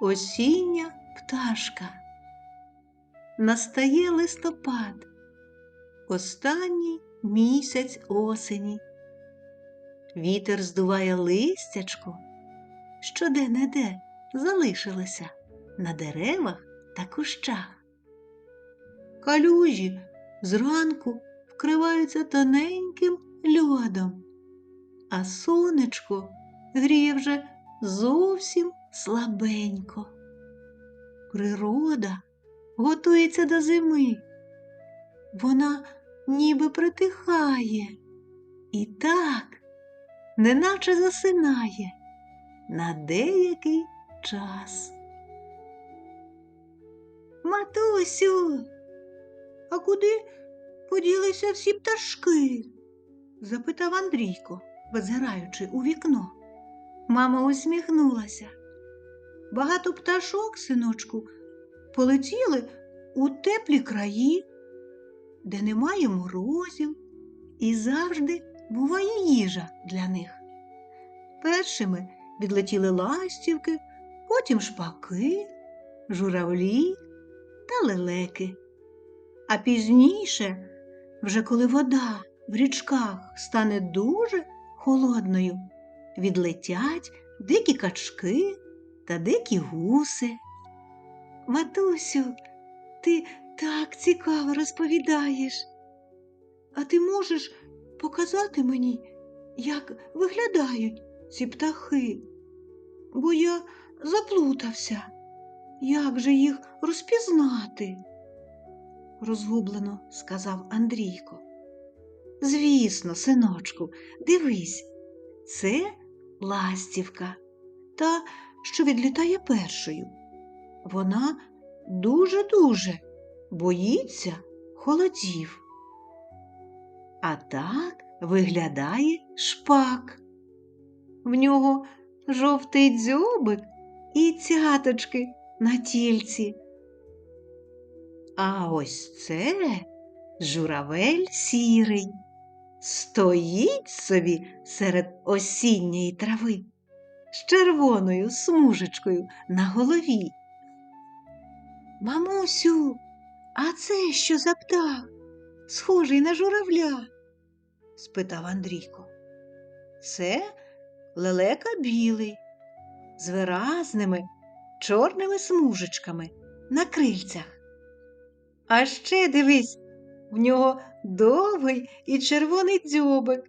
осіння пташка. Настає листопад, останній місяць осені. Вітер здуває листячко, що де-не-де залишилося на деревах та кущах. Калюжі зранку вкриваються тоненьким льодом, а сонечко гріє вже зовсім слабенько. Природа готується до зими. Вона ніби притихає і так, неначе засинає на деякий час. Матусю, а куди поділися всі пташки? запитав Андрійко, визираючи у вікно. Мама усміхнулася. Багато пташок, синочку, полетіли у теплі краї, де немає морозів, і завжди буває їжа для них. Першими відлетіли ластівки, потім шпаки, журавлі та лелеки. А пізніше, вже коли вода в річках стане дуже холодною, відлетять дикі качки та дикі гуси. Матусю, ти так цікаво розповідаєш. А ти можеш показати мені, як виглядають ці птахи? Бо я заплутався. Як же їх розпізнати? розгублено сказав Андрійко. Звісно, синочку, дивись, це ластівка, та, що відлітає першою. Вона дуже-дуже боїться холодів. А так виглядає шпак. В нього жовтий дзьобик і цяточки на тільці. А ось це журавель сірий. Стоїть собі серед осінньої трави з червоною смужечкою на голові. Мамусю, а це що за птах? Схожий на журавля? спитав Андрійко. Це лелека білий, з виразними чорними смужечками на крильцях. А ще дивись, в нього довгий і червоний дзьобик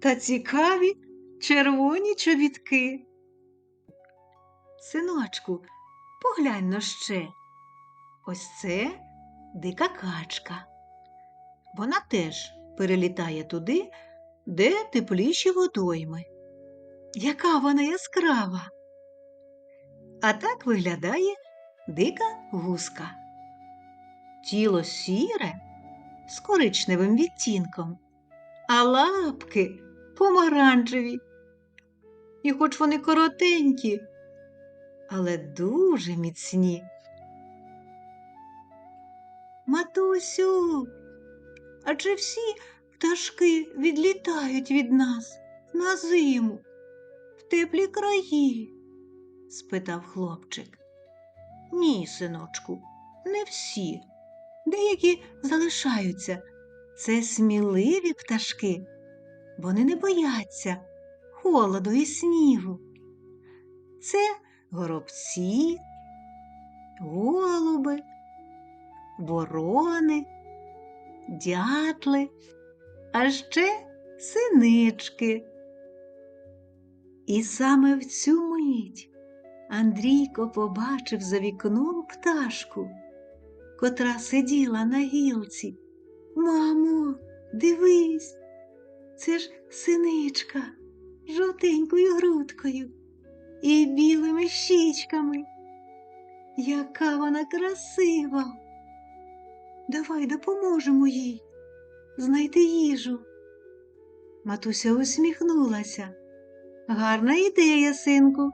та цікаві червоні чобітки. Синочку, поглянь но ще. Ось це дика качка. Вона теж перелітає туди, де тепліші водойми. Яка вона яскрава. А так виглядає дика гуска. Тіло сіре з коричневим відтінком, а лапки помаранчеві. І хоч вони коротенькі, але дуже міцні. Матусю, а чи всі пташки відлітають від нас на зиму в теплі краї? спитав хлопчик. Ні, синочку, не всі. Деякі залишаються. Це сміливі пташки. Вони не бояться холоду і снігу. Це горобці, голуби, ворони, дятли, а ще синички. І саме в цю мить Андрійко побачив за вікном пташку, котра сиділа на гілці. Мамо, дивись, це ж синичка жовтенькою грудкою і білими щічками. Яка вона красива. Давай допоможемо їй знайти їжу. Матуся усміхнулася. Гарна ідея, синку.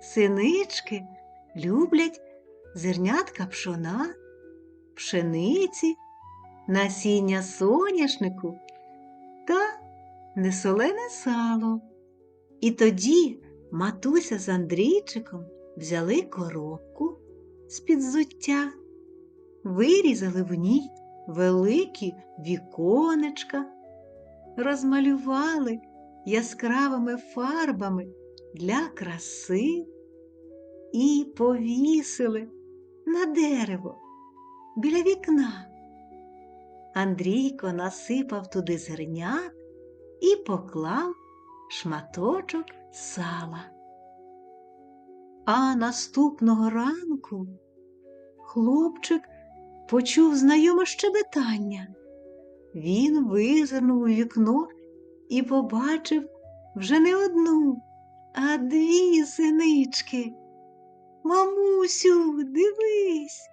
Синички люблять зернятка пшона, пшениці, насіння соняшнику несолене сало. І тоді матуся з Андрійчиком взяли коробку з-під зуття, вирізали в ній великі віконечка, розмалювали яскравими фарбами для краси і повісили на дерево біля вікна. Андрійко насипав туди зернят і поклав шматочок сала. А наступного ранку хлопчик почув знайоме щебетання. Він визирнув у вікно і побачив вже не одну, а дві синички. Мамусю, дивись.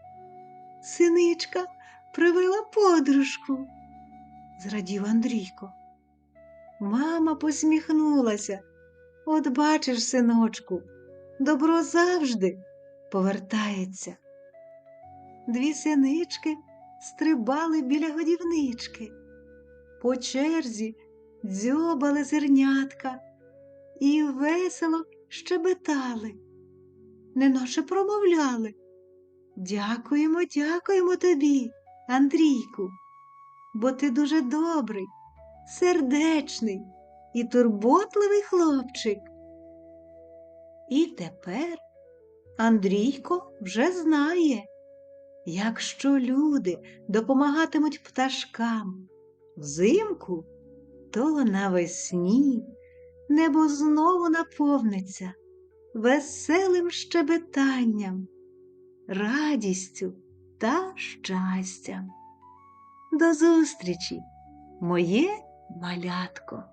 Синичка привела подружку, зрадів Андрійко. Мама посміхнулася. От бачиш, синочку, добро завжди повертається. Дві синички стрибали біля годівнички, по черзі дзьобали зернятка і весело щебетали, неначе промовляли. Дякуємо, дякуємо тобі, Андрійку, бо ти дуже добрий, сердечний і турботливий хлопчик. І тепер Андрійко вже знає, якщо люди допомагатимуть пташкам взимку, то навесні небо знову наповниться веселим щебетанням, радістю та щастям. До зустрічі, моє малятко!